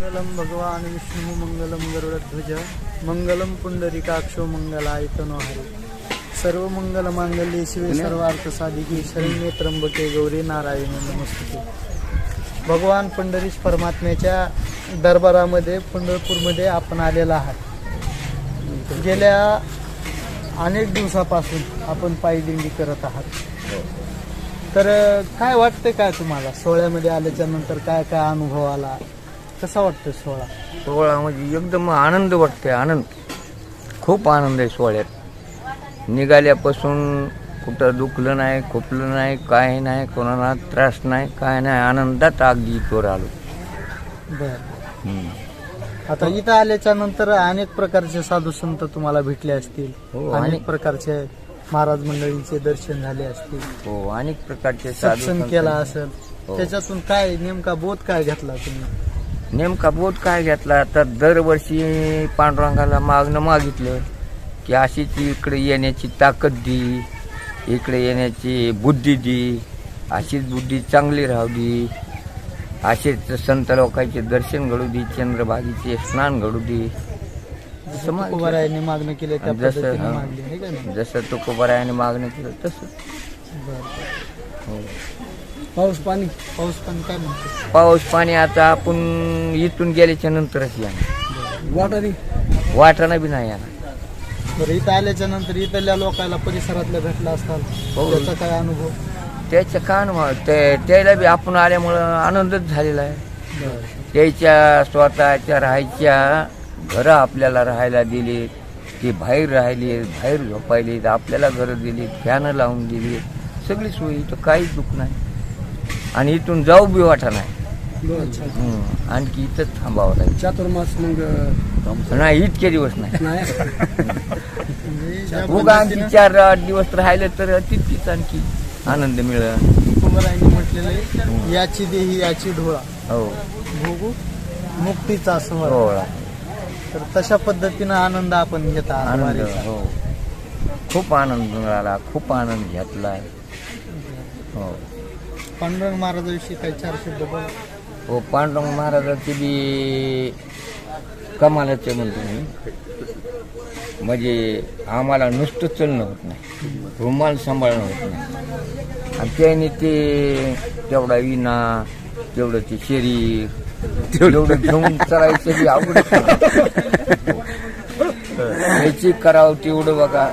मंगलम भगवान विष्णू मंगलम गरुडध्वज मंगलम पुंडरीकाक्षो मंगलायतनो हरे। सर्व मंगल मांगल्ये शिवे सर्वार्थ साधिके शरण्ये त्र्यंबके गौरी नारायण नमस्ते भगवान पंढरीश परमात्म्याच्या दरबारामध्ये पंढरपूरमध्ये आपण आलेला आहात. गेल्या अनेक दिवसापासून आपण पायदिंडी करत आहात. तर काय वाटतं काय तुम्हाला? सोहळ्यामध्ये आल्याच्यानंतर काय काय अनुभव आला? कसा वाटतं सोहळा? सोहळा म्हणजे एकदम आनंद वाटते आनंद. खूप आनंद आहे सोहळ्यात. निघाल्यापासून कुठं दुखलं नाही खोपलं नाही काय नाही कोणाला त्रास नाही काय नाही आनंदात अगदी इथवर आलो. बर. हम्म. आता इथं आल्याच्यानंतर अनेक प्रकारचे साधू संत तुम्हाला भेटले असतील. हो, अनेक अनेक. प्रकारचे महाराज मंडळींचे दर्शन झाले असतील. हो अनेक प्रकारचे साधू सत्संग संत. केला असेल. हो. त्याच्यातून काय नेमका बोध काय घेतला तुम्ही? नेमका बोध काय घेतला? तर दरवर्षी पांडुरंगाला मागणं मागितलं की अशीच इकडे येण्याची ताकद दी इकडे येण्याची बुद्धी दी अशीच बुद्धी चांगली राहू दी. असेच संत लोकांचे दर्शन घडू दे चंद्रभागीचे स्नान घडू दे. मागणं केलं जसं, जसं तुकोबरायाने मागणं केलं तसं. पाऊस पाणी पाऊस पाणी काय म्हणतो? पाऊस पाणी आता आपण इथून गेल्याच्या नंतरच येणार वाटारी वाटाणा बी नाही येणार. बरं इथं आल्याच्यानंतर इथल्या लोकांना परिसरातल्या भेटला असताल हो. त्याचा काय अनुभव? त्याचं का ना ते त्याला बी आपण आल्यामुळं आनंदच झालेला आहे. त्याच्या स्वतःच्या राहायच्या घरं आपल्याला राहायला दिली ते बाहेर राहिले बाहेर झोपायले आपल्याला घरं दिली फॅनं लावून दिली सगळी सोयी इथं काहीच दुःख नाही. आणि इथून जाऊ बी वाटा नाही. आणखी इथंच थांबावं लागेल. चातुर्मास मग नाही इतके दिवस नाही. उगा आणखी चार आठ दिवस राहिले तर तितकीच आणखी आनंद मिळेल. तुकोबारायांनी म्हटलेलं आहे याची देही याची डोळा हो. भोगू मुक्तीचा स्वर हो. तर तशा पद्धतीनं आनंद आपण घेत आहात आनंद वारीचा. हो. खूप आनंद मिळाला खूप आनंद घेतला हो. पांडुरंग महाराजाविषयी काही चार शब्द बोला. हो पांडुरंग महाराजाचे बी कमालाचे म्हणतो मी. म्हणजे आम्हाला नुसतं चलणं होत नाही. रुमाल सांभाळणं होत नाही. आणि त्याने ते तेवढा विना तेवढं ते शरीर तेवढं घेऊन चालायचं बी अवघड त्याची करावं तेवढं बघा.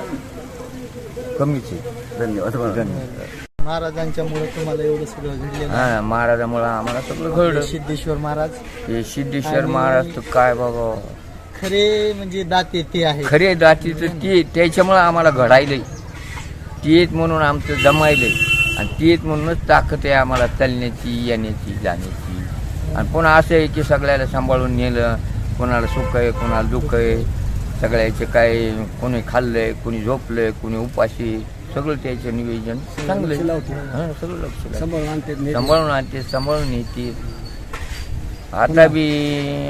कमीच आहे. धन्यवाद. धन्यवाद. महाराजांच्यामुळे तुम्हाला एवढं सगळं घडलेलं आहे. हा महाराजामुळं आम्हाला सगळं घडलं. सिद्धेश्वर महाराज. हे सिद्धेश्वर महाराज तर काय बाबा. खरे म्हणजे दाते ते आहे खरे दातीचं ते त्याच्यामुळं आम्हाला घडायलंय. तेच म्हणून आमचं जमायलंय. आणि तेच म्हणूनच ताकद आहे आम्हाला चालण्याची येण्याची जाण्याची. आणि पुन्हा असं आहे की सगळ्याला सांभाळून नेलं. कोणाला सुख आहे कोणाला दुःख आहे. सगळ्याचे काय कोणी खाल्लंय कोणी झोपलंय कोणी उपाशी. सगळं त्याचं नियोजन चांगलं आहे. हं, सगळं लक्ष लागतं. सांभाळून आणते सांभाळून येते आता बी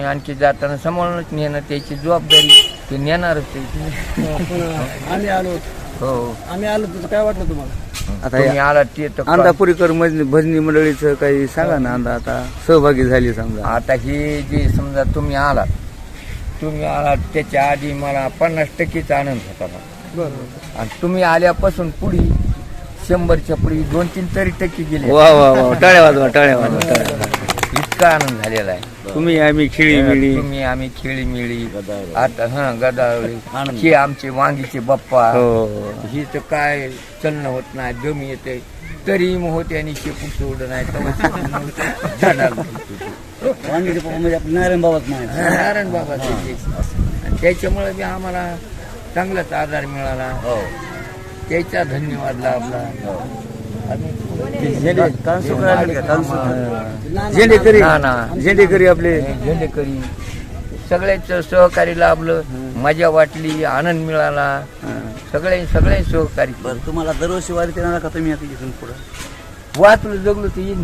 आणखी जाताना सांभाळूनच नेणं त्याची जबाबदारी ते नेणारच त्याची आम्ही आलो हो. आम्ही आलो तुझं काय वाटलं तुम्हाला? आता तुम्ही आला ते तर अंधा पुरीकर मजनी- भजनी मंडळीचं काही सांगा ना अंदा आता सहभागी झाली समजा. आता ही जी समजा तुम्ही आलात तुम्ही आलात त्याच्या आधी मला पन्नास टक्केच आनंद होता मला. बरोबर. आणि तुम्ही आल्यापासून पुढी शंभरच्या पुढी दोन तीन तरी टक्के गेले. वा वा वा टाळ्या वाजवा टाळ्या वाजवा टाळ्या वाजवा. इतका आनंद झालेला आहे. तुम्ही आम्ही खेळी मिळी. तुम्ही आम्ही खेळी मिळी. आता हा गदावळी हे आमचे वांगीचे बाप्पा. हो. ही तर काय चलणं होत नाही दम येते. तरी मग होते आणि शेपूट सोडलं नाही तेव्हा जाणार म्हणजे आपलं नारायण बाबाच नाही नारायण बाबा त्याच्यामुळे बी आम्हाला चांगलाच आधार मिळाला. त्याचा धन्यवाद लाभला. झेंडेकरी ना, ना. झेंडेकरी आपले झेंडेकरी सगळ्याच सहकारी लाभलं. मजा वाटली आनंद मिळाला. सगळे सगळे सहकारी बरं तुम्हाला दरवर्षी वारी येणार का तुम्ही आता इथून पुढं? वाचलं जगलो तर येईन.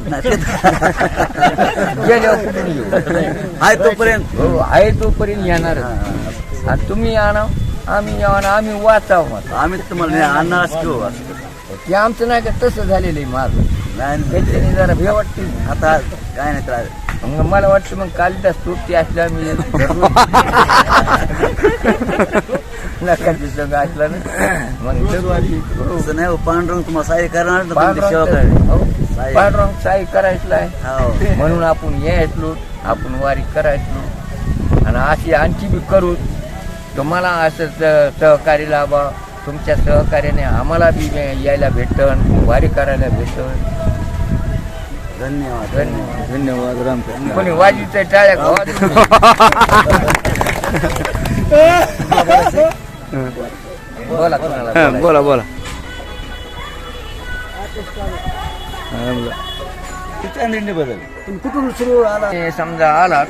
गेल्यावर कुठून येऊ? आहे तोपर्यंत. हो आहे तोपर्यंत येणार. तुम्ही आणा आम्ही येणार आम्ही वाचावं मग आम्ही तुम्हाला नाही घेऊ ते आमचं नाही का तसं झालेलं आहे माझं. नाही त्याच्याने जरा भे वाटते आता काय नाही तर मग मला वाटतं मग कालिदास तृप्ती असल्या मी. संघ असला ना. मग. तसं नाही हो, पांडुरंग तुम्हाला सहाय्य करणार ना सेवकाला. हो, साई. पांडुरंग साई करायचला आहे. हो. म्हणून आपण यायचलो आपण वारी करायचलो. आणि अशी आणखी बी करू. तुम्हाला असं सहकार्य लाभा तुमच्या सहकार्याने आम्हाला बी यायला भेटन वारी करायला भेटन. धन्यवाद. धन्यवाद. धन्यवाद रामकृष्ण. कोणी वाजीचं टाळ्या. बोला कोणाला हा. बोला बोला. हा, बदल. तुम्ही कुठून सुरू आला? समजा आलात.